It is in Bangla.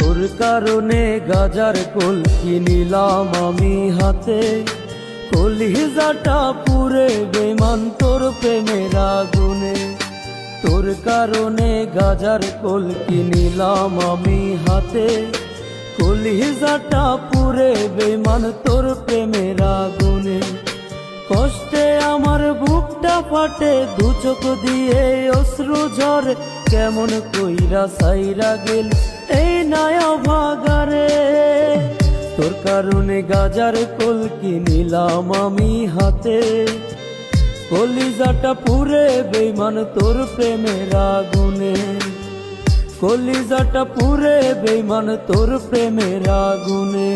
তোর কারণে গাজার কোল কিনিলাম আমি হাতে। কলিজাটা পুরে বেমান তোর প্রেমের আগুনে। তোর কারণে গাজার কোল কিনিলাম আমি হাতে। কলিজাটা পুরে বেমান তোর প্রেমের আগুনে। কষ্টে আমার বুকটা ফাটে দু দিয়ে অশ্রু ঝরে। কেমন কইরা সাইরা গেল। তোর কারণে গাজার কোল কিনিলাম আমি হাতে। কলিজাটা পুরে বেমান তোর প্রেমের আগুনে। কলিজাটা পুরে বেমান তোর প্রেমের আগুনে।